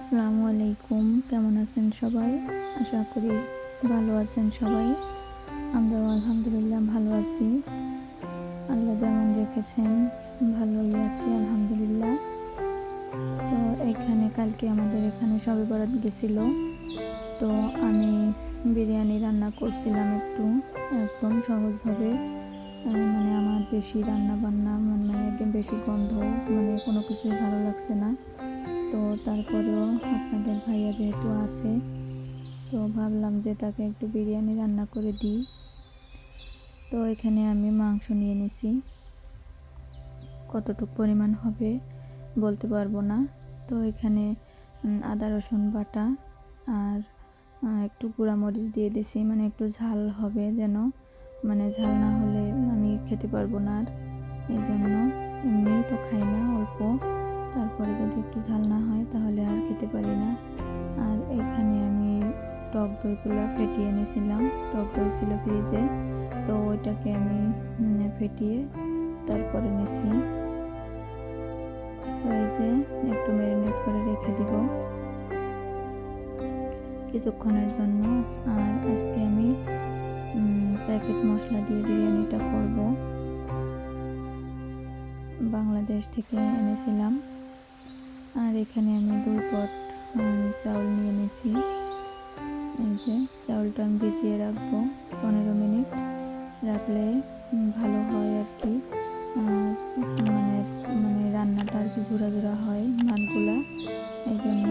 আসসালামু আলাইকুম। কেমন আছেন সবাই? আশা করি ভালো আছেন সবাই। আমরাও আলহামদুলিল্লাহ ভালো আছি। আল্লাহ যেমন রেখেছেন, ভালোই আছি, আলহামদুলিল্লাহ। তো এখানে কালকে আমাদের এখানে সবে বরাত গেছিল। তো আমি বিরিয়ানি রান্না করছিলাম একটু, একদম সহজভাবে। মানে আমার বেশি রান্না বান্না মানে একদম বেশি গন্ধ মানে কোনো কিছুই ভালো লাগছে না। তো তারপরেও আপনাদের ভাইয়া যেহেতু আছে, তো ভাবলাম যে তাকে একটু বিরিয়ানি রান্না করে দিই। তো এখানে আমি মাংস নিয়ে নিছি। কতটুকু পরিমাণ হবে বলতে পারব না। তো এখানে আদা, রসুন বাটা আর একটু গুঁড়ামরিচ দিয়ে দিছি। মানে একটু ঝাল হবে যেন মানে ঝাল না হলে আমি খেতে পারব না আর। এই জন্য এমনি তো খাই না অল্প। তারপরে যদি একটু ঝাল না হয় তাহলে আর খেতে পারি না। আর এখানে আমি টক দইগুলো ফেটিয়ে এনেছিলাম। টক দই ছিল ফ্রিজে। তো ওইটাকে আমি ফেটিয়ে তারপরে নিছি। তো এই যে একটু ম্যারিনেট করে রেখে দিব কিছুক্ষণের জন্য। আর আজকে আমি প্যাকেট মশলা দিয়ে বিরিয়ানিটা করব। বাংলাদেশ থেকে এনেছিলাম। আর এখানে আমি দুই পট চাউল নিয়ে নিয়েছি এই যে চাউলটা আমি ভিজিয়ে রাখব পনেরো মিনিট। রাখলে ভালো হয় আর কি। মানে মানে রান্নাটা আর কি ঝুরা ঝুরা হয় মানগুলা। এই জন্য।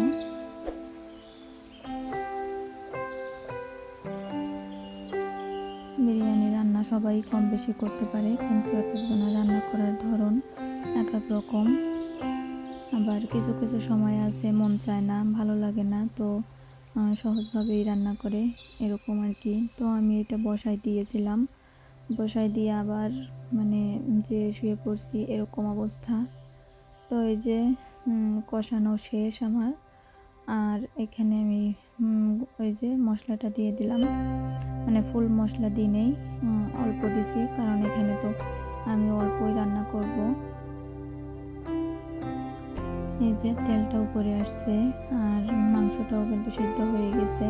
বিরিয়ানি রান্না সবাই কম বেশি করতে পারে, কিন্তু এক একজনের রান্না করার ধরন এক এক রকম। আবার কিছু কিছু সময় আছে, মন চায় না, ভালো লাগে না, তো সহজভাবেই রান্না করে এরকম আর কি। তো আমি এটা বসাই দিয়েছিলাম। বসাই দিয়ে আবার মানে যে শুয়ে পড়ছি এরকম অবস্থা। তো এই যে কষানো শেষ আমার। আর এখানে আমি ওই যে মশলাটা দিয়ে দিলাম। মানে ফুল মশলা দিই নেই অল্প দিছি, কারণ এখানে তো আমি অল্পই রান্না করব। এই যে তেলটা উপরে আসছে আর মাংসটাও কিন্তু সিদ্ধ হয়ে গেছে।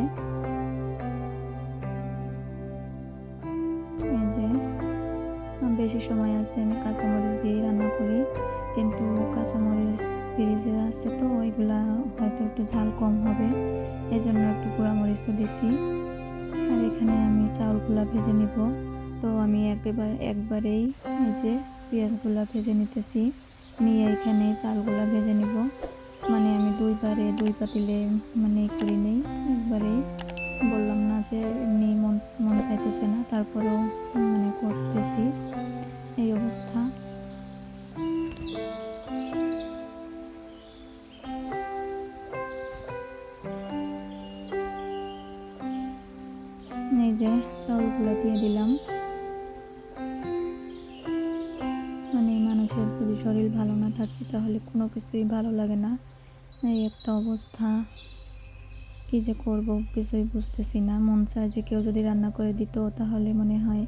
এই যে বেশি সময় আছে আমি কাঁচামরিচ দিয়েই রান্না করি, কিন্তু কাঁচামরিচ ফ্রিজে আছে তো ওইগুলা হয়তো একটু ঝাল কম হবে এই জন্য একটু পোড়ামরিচও দিছি। আর এখানে আমি চাউলগুলা ভেজে নিব। তো আমি একেবারে, একবারেই এই যে পেঁয়াজগুলা ভেজে নিতেছি। নিয়ে এখানে চালগুলা ভেজে নিব। মানে আমি দুইবারে দুই পাতিলে মানে করি নেই। একবারে বললাম না যে এমনি মন মন চাইতেছে না, তারপরেও মানে করতেছি। এই অবস্থা। এই যে চাউলগুলো দিয়ে দিলাম। থাকে তাহলে কোনো কিছুই ভালো লাগে না। এই একটা অবস্থা। কি যে করব কিছুই বুঝতেছি না। মন চায় যে কেউ যদি রান্না করে দিত তাহলে মনে হয়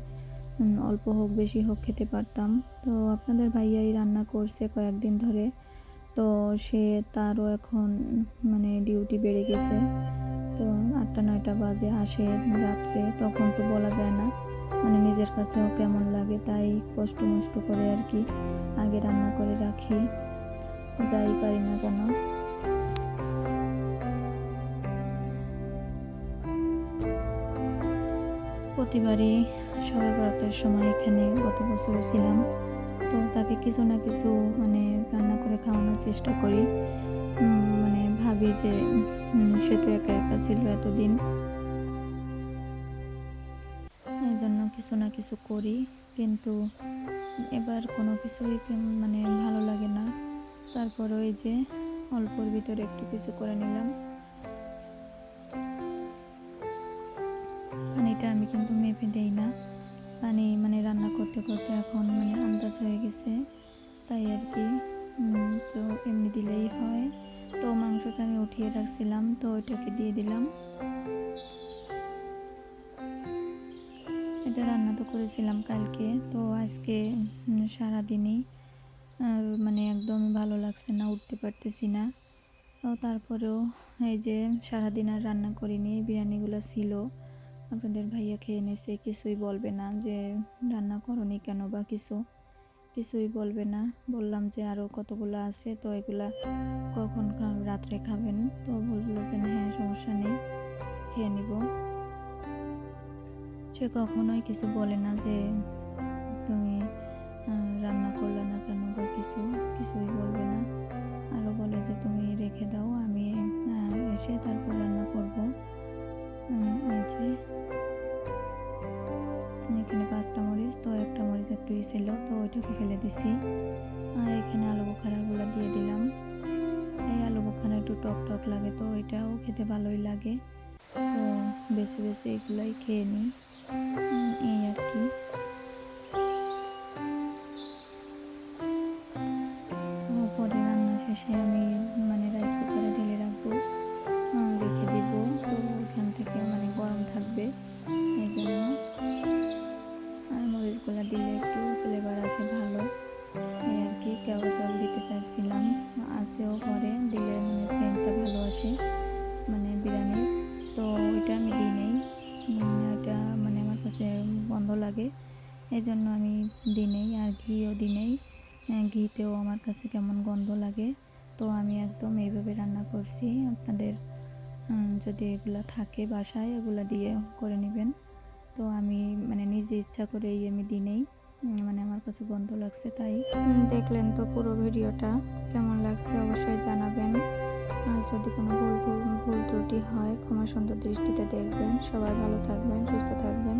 অল্প হোক, বেশি হোক খেতে পারতাম। তো আপনাদের ভাইয়াই রান্না করছে কয়েকদিন ধরে। তো সে তারও এখন মানে ডিউটি বেড়ে গেছে। তো আটটা নয়টা বাজে, আসে রাত্রে। তখন তো বলা যায় না। মানে নিজের কাছেও কেমন লাগে তাই কষ্ট মষ্ট করে আর কি আগে রান্না করে রাখি। যাই পারি না কেন। প্রতিবারই সবাই বরাতের সময় এখানে গত বছর ছিলাম। তো তাকে কিছু না কিছু মানে রান্না করে খাওয়ানোর চেষ্টা করি। মানে ভাবি যে সে তো একা একা ছিল এতদিন। কিছু না কিছু করি, কিন্তু এবার কোনো কিছুই মানে ভালো লাগে না। তারপর ওই যে অল্পর ভিতরে একটু কিছু করে নিলাম। পানিটা আমি কিন্তু মেপে দেই না। পানি মানে রান্না করতে করতে এখন মানে আন্দাজ হয়ে গেছে, তাই আর কি। তো এমনি দিলেই হয়। তো মাংসটা আমি উঠিয়ে রাখছিলাম, তো ওইটাকে দিয়ে দিলাম। এটা রান্না তো করেছিলাম কালকে। তো আজকে সারাদিনই মানে একদমই ভালো লাগছে না, উঠতে পারতেছি না। তো তারপরেও এই যে সারাদিন আর রান্না করিনি, বিরিয়ানিগুলো ছিল। আপনাদের ভাইয়া খেয়ে নিছে, কিছুই বলবে না যে রান্না করনি কেন বা কিছু। কিছুই বলবে না। বললাম যে আরও কতগুলো আছে, তো এগুলা কখন রাত্রে খাবেন। তো বলল যে হ্যাঁ সমস্যা নেই, খেয়ে নিব। সে কখনোই কিছু বলে না যে তুমি রান্না করলে না কেন বা কিছু, কিছুই বলবে না। আরও বলে যে তুমি রেখে দাও, আমি এসে তারপর রান্না করব। এই যে। এখানে পাঁচটা মরিচ, তো একটা মরিচ একটু ছিল তো ওইটাকে ফেলে দিছি। আর এখানে আলু বোখারাগুলো দিয়ে দিলাম। এই আলু বোখারা একটু টক টক লাগে, তো এটাও খেতে ভালোই লাগে। তো বেশি বেশি এগুলোই খেয়ে নিই। উম, এই আর কি লাগে। এই জন্য আমি দিনেই আর ঘিও দিনেই ঘিতেও আমার কাছে কেমন গন্ধ লাগে। তো আমি একদম এইভাবে রান্না করছি। আপনাদের যদি এগুলো থাকে বাসায়, এগুলো দিয়ে করে নেবেন। তো আমি মানে নিজে ইচ্ছা করেই আমি দিনেই মানে আমার কাছে গন্ধ লাগছে তাই। দেখলেন তো পুরো ভিডিওটা। কেমন লাগছে অবশ্যই জানাবেন। আর যদি কোনো ভুল- ভুল ত্রুটি হয়, ক্ষমা সুন্দর দৃষ্টিতে দেখবেন। সবাই ভালো থাকবেন, সুস্থ থাকবেন।